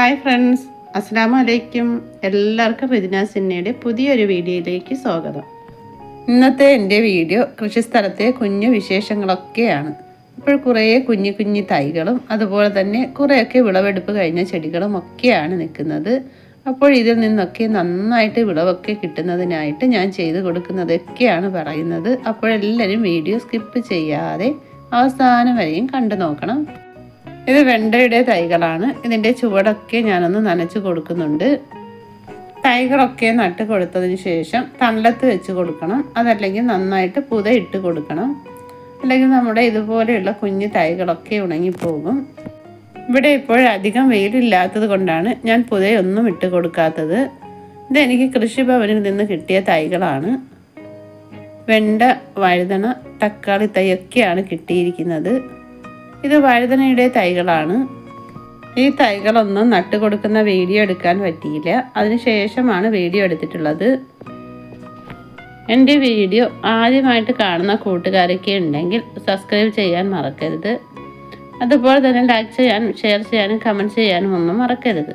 Hi friends. അസ്സാം വലൈക്കും എല്ലാവർക്കും റിജിന സിന്നയുടെ പുതിയൊരു വീഡിയോയിലേക്ക് സ്വാഗതം. ഇന്നത്തെ എന്റെ വീഡിയോ കൃഷിസ്ഥലത്തെ കുഞ്ഞു വിശേഷങ്ങളൊക്കെയാണ്. ഇപ്പോൾ കുറേ കുഞ്ഞു കുഞ്ഞു തൈകളും അതുപോലെ തന്നെ കുറേയൊക്കെ വിളവെടുപ്പ് കഴിഞ്ഞ ചെടികളും ഒക്കെയാണ് നിൽക്കുന്നത്. അപ്പോൾ ഇതിൽ നിന്നൊക്കെ നന്നായിട്ട് വിളവൊക്കെ കിട്ടുന്നതിനായിട്ട് ഞാൻ ചെയ്തു കൊടുക്കുന്നതൊക്കെയാണ് പറയുന്നത്. അപ്പോഴെല്ലാവരും വീഡിയോ സ്കിപ്പ് ചെയ്യാതെ അവസാനം വരെയും കണ്ടു നോക്കണം. ഇത് വെണ്ടയുടെ തൈകളാണ്. ഇതിന്റെ ചുവടൊക്കെ ഞാനൊന്ന് നനച്ച് കൊടുക്കുന്നുണ്ട്. തൈകളൊക്കെ നട്ട് കൊടുത്തതിന് ശേഷം തള്ളത്ത് വെച്ച് കൊടുക്കണം. അതല്ലെങ്കിൽ നന്നായിട്ട് പുത ഇട്ട് കൊടുക്കണം. അല്ലെങ്കിൽ നമ്മുടെ ഇതുപോലെയുള്ള കുഞ്ഞു തൈകളൊക്കെ ഉണങ്ങിപ്പോകും. ഇവിടെ ഇപ്പോൾ അധികം വെയിലില്ലാത്തത് കൊണ്ടാണ് ഞാൻ പുതയൊന്നും ഇട്ട് കൊടുക്കാത്തത്. ഇതെനിക്ക് കൃഷിഭവനിൽ നിന്ന് കിട്ടിയ തൈകളാണ്. വെണ്ട വഴുതണ തക്കാളി തൈയൊക്കെയാണ് കിട്ടിയിരിക്കുന്നത്. ഇത് വഴുതനയുടെ തൈകളാണ്. ഈ തൈകളൊന്നും നട്ടു കൊടുക്കുന്ന വീഡിയോ എടുക്കാൻ പറ്റിയില്ല. അതിനുശേഷമാണ് വീഡിയോ എടുത്തിട്ടുള്ളത്. എന്റെ വീഡിയോ ആദ്യമായിട്ട് കാണുന്ന കൂട്ടുകാരൊക്കെ ഉണ്ടെങ്കിൽ സബ്സ്ക്രൈബ് ചെയ്യാൻ മറക്കരുത്. അതുപോലെ തന്നെ ലൈക്ക് ചെയ്യാനും ഷെയർ ചെയ്യാനും കമന്റ് ചെയ്യാനും ഒന്നും മറക്കരുത്.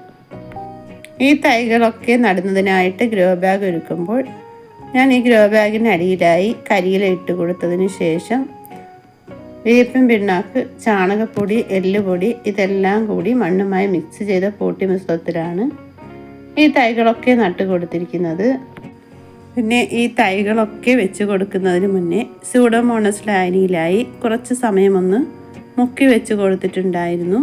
ഈ തൈകളൊക്കെ നടുന്നതിനായിട്ട് ഗ്രോ ബാഗ് ഒരുക്കുമ്പോൾ ഞാൻ ഈ ഗ്രോ ബാഗിന് അടിയിലായി കരിയില ഇട്ട് കൊടുത്തതിന് ശേഷം വേപ്പിൻ പിണ്ണാക്ക് ചാണകപ്പൊടി എല്ലുപൊടി ഇതെല്ലാം കൂടി മണ്ണുമായി മിക്സ് ചെയ്ത പോട്ടി മിശ്രത്തിലാണ് ഈ തൈകളൊക്കെ നട്ടു കൊടുത്തിരിക്കുന്നത്. പിന്നെ ഈ തൈകളൊക്കെ വെച്ച് കൊടുക്കുന്നതിന് മുന്നേ സ്യൂഡോമോണസ് ലായനിയിലായി കുറച്ച് സമയമൊന്ന് മുക്കി വെച്ച് കൊടുത്തിട്ടുണ്ടായിരുന്നു.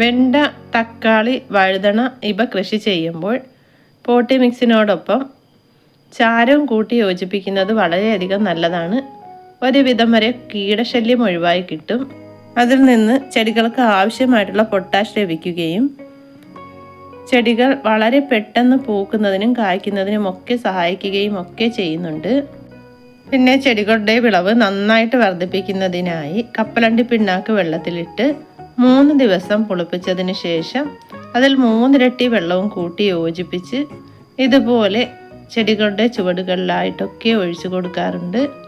വെണ്ട തക്കാളി വഴുതണ ഇവ കൃഷി ചെയ്യുമ്പോൾ പോട്ടി മിക്സിനോടൊപ്പം ചാരം കൂട്ടി യോജിപ്പിക്കുന്നത് വളരെയധികം നല്ലതാണ്. ഒരുവിധം വരെ കീടശല്യം ഒഴിവായി കിട്ടും. അതിൽ നിന്ന് ചെടികൾക്ക് ആവശ്യമായിട്ടുള്ള പൊട്ടാഷ് ലഭിക്കുകയും ചെടികൾ വളരെ പെട്ടെന്ന് പൂക്കുന്നതിനും കായ്ക്കുന്നതിനും ഒക്കെ സഹായിക്കുകയും ഒക്കെ ചെയ്യുന്നുണ്ട്. പിന്നെ ചെടികളുടെ വിളവ് നന്നായിട്ട് വർദ്ധിപ്പിക്കുന്നതിനായി കപ്പലണ്ടി പിണ്ണാക്ക് വെള്ളത്തിലിട്ട് മൂന്ന് ദിവസം പുളിപ്പിച്ചതിന് ശേഷം അതിൽ മൂന്നിരട്ടി വെള്ളവും കൂട്ടി യോജിപ്പിച്ച് ഇതുപോലെ ചെടികളുടെ ചുവടുകളിലായിട്ടൊക്കെ ഒഴിച്ചു കൊടുക്കാറുണ്ട്.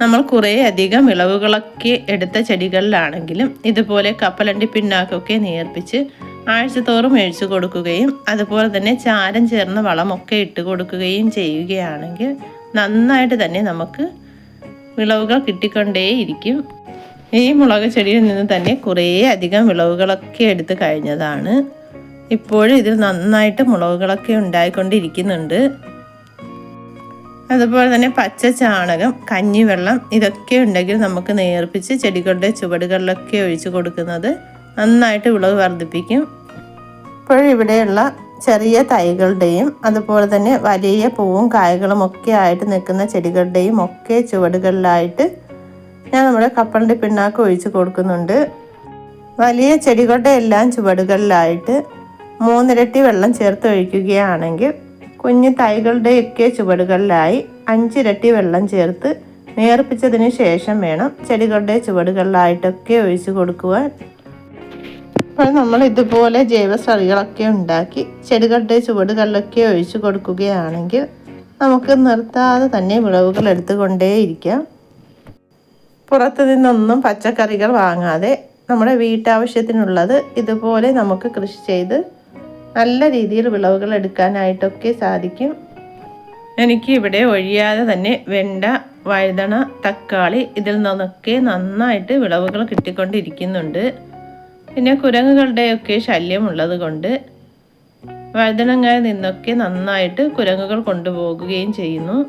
നമ്മൾ കുറേ അധികം വിളവുകളൊക്കെ എടുത്ത ചെടികളിലാണെങ്കിലും ഇതുപോലെ കപ്പലണ്ടി പിന്നാക്കൊക്കെ നേർപ്പിച്ച് ആഴ്ചതോറും ഒഴിച്ചു കൊടുക്കുകയും അതുപോലെ തന്നെ ചാരം ചേർന്ന വളമൊക്കെ ഇട്ട് കൊടുക്കുകയും ചെയ്യുകയാണെങ്കിൽ നന്നായിട്ട് തന്നെ നമുക്ക് വിളവുകൾ കിട്ടിക്കൊണ്ടേയിരിക്കും. ഈ മുളക് ചെടിയിൽ നിന്ന് തന്നെ കുറേ അധികം വിളവുകളൊക്കെ എടുത്ത് കഴിഞ്ഞതാണ്. ഇപ്പോഴും ഇതിൽ നന്നായിട്ട് മുളകുകളൊക്കെ ഉണ്ടായിക്കൊണ്ടിരിക്കുന്നുണ്ട്. അതുപോലെ തന്നെ പച്ച ചാണകം കഞ്ഞിവെള്ളം ഇതൊക്കെ ഉണ്ടെങ്കിൽ നമുക്ക് നേർപ്പിച്ച് ചെടികളുടെ ചുവടുകളിലൊക്കെ ഒഴിച്ച് കൊടുക്കുന്നത് നന്നായിട്ട് വിളവ് വർദ്ധിപ്പിക്കും. ഇപ്പോഴിവിടെയുള്ള ചെറിയ തൈകളുടെയും അതുപോലെ തന്നെ വലിയ പൂവും കായകളും ഒക്കെ ആയിട്ട് നിൽക്കുന്ന ചെടികളുടെയും ഒക്കെ ചുവടുകളിലായിട്ട് ഞാൻ നമ്മുടെ കപ്പലിന്റെ പിണ്ണാക്ക് ഒഴിച്ച് കൊടുക്കുന്നുണ്ട്. വലിയ ചെടികളുടെ എല്ലാം ചുവടുകളിലായിട്ട് മൂന്നിരട്ടി വെള്ളം ചേർത്ത് ഒഴിക്കുകയാണെങ്കിൽ കുഞ്ഞു തൈകളുടെയൊക്കെ ചുവടുകളിലായി അഞ്ചിരട്ടി വെള്ളം ചേർത്ത് നേർപ്പിച്ചതിന് ശേഷം വേണം ചെടികളുടെ ചുവടുകളിലായിട്ടൊക്കെ ഒഴിച്ചു കൊടുക്കുവാൻ. അപ്പോൾ നമ്മൾ ഇതുപോലെ ജൈവസറികളൊക്കെ ഉണ്ടാക്കി ചെടികളുടെ ചുവടുകളിലൊക്കെ ഒഴിച്ചു കൊടുക്കുകയാണെങ്കിൽ നമുക്ക് നിർത്താതെ തന്നെ വിളവുകൾ എടുത്തുകൊണ്ടേയിരിക്കാം പുറത്തു നിന്നൊന്നും പച്ചക്കറികൾ വാങ്ങാതെ നമ്മുടെ വീട്ടാവശ്യത്തിനുള്ളത് ഇതുപോലെ നമുക്ക് കൃഷി ചെയ്ത് നല്ല രീതിയിൽ വിളവുകൾ എടുക്കാനായിട്ടൊക്കെ സാധിക്കും. എനിക്ക് ഇവിടെ ഒഴിയാതെ തന്നെ വെണ്ട വഴുതണ തക്കാളി ഇതിൽ നിന്നൊക്കെ നന്നായിട്ട് വിളവുകൾ കിട്ടിക്കൊണ്ടിരിക്കുന്നുണ്ട്. പിന്നെ കുരങ്ങുകളുടെയൊക്കെ ശല്യം ഉള്ളത് കൊണ്ട് വഴുതനങ്ങയിൽ നിന്നൊക്കെ നന്നായിട്ട് കുരങ്ങുകൾ കൊണ്ടുപോകുകയും ചെയ്യുന്നു.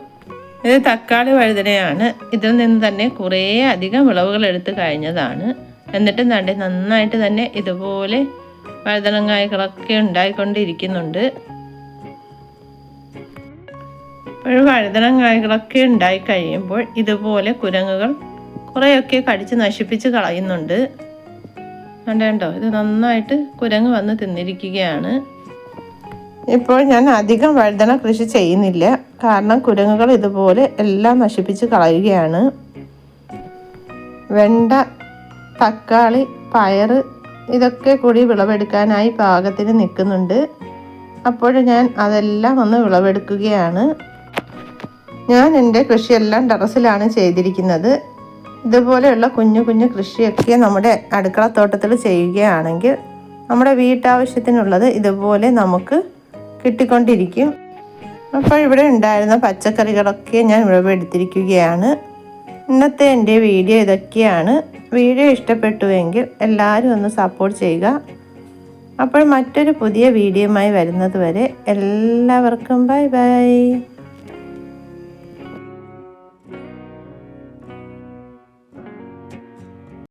ഇത് തക്കാളി വഴുതനയാണ്. ഇതിൽ നിന്ന് തന്നെ കുറേ അധികം വിളവുകൾ എടുത്തു കഴിഞ്ഞതാണ്. എന്നിട്ട് നടി നന്നായിട്ട് തന്നെ ഇതുപോലെ വഴുതനങ്ങായ്കളൊക്കെ ഉണ്ടായിക്കൊണ്ടിരിക്കുന്നുണ്ട്. ഇപ്പോഴും വഴുതനങ്ങായകളൊക്കെ ഉണ്ടായി കഴിയുമ്പോൾ ഇതുപോലെ കുരങ്ങുകൾ കുറേയൊക്കെ കടിച്ച് നശിപ്പിച്ച് കളയുന്നുണ്ട്. കണ്ടോ? ഇത് നന്നായിട്ട് കുരങ്ങ് വന്ന് തിന്നിരിക്കുകയാണ്. ഇപ്പോൾ ഞാൻ അധികം വഴുതന കൃഷി ചെയ്യുന്നില്ല. കാരണം കുരങ്ങുകൾ ഇതുപോലെ എല്ലാം നശിപ്പിച്ച് കളയുകയാണ്. വെണ്ട തക്കാളി പയറ് ഇതൊക്കെ കൂടി വിളവെടുക്കാനായി പാകത്തിന് നിൽക്കുന്നുണ്ട്. അപ്പോൾ ഞാൻ അതെല്ലാം ഒന്ന് വിളവെടുക്കുകയാണ്. ഞാൻ എന്റെ കൃഷിയെല്ലാം ടെറസിലാണ് ചെയ്തിരിക്കുന്നത്. ഇതുപോലെയുള്ള കുഞ്ഞു കുഞ്ഞു കൃഷിയൊക്കെ നമ്മുടെ അടുക്കളത്തോട്ടത്തിൽ ചെയ്യുകയാണെങ്കിൽ നമ്മുടെ വീട്ടാവശ്യത്തിനുള്ളത് ഇതുപോലെ നമുക്ക് കിട്ടിക്കൊണ്ടിരിക്കും. അപ്പോൾ ഇവിടെ ഉണ്ടായിരുന്ന പച്ചക്കറികളൊക്കെ ഞാൻ ഇവിടെ എടുത്തിരിക്കുകയാണ് ഇന്നത്തെ എന്റെ വീഡിയോ ഇതൊക്കെയാണ്. വീഡിയോ ഇഷ്ടപ്പെട്ടുവെങ്കിൽ എല്ലാവരും ഒന്ന് സപ്പോർട്ട് ചെയ്യുക. അപ്പോൾ മറ്റൊരു പുതിയ വീഡിയോയുമായി വരുന്നത് വരെ എല്ലാവർക്കും ബൈ ബൈ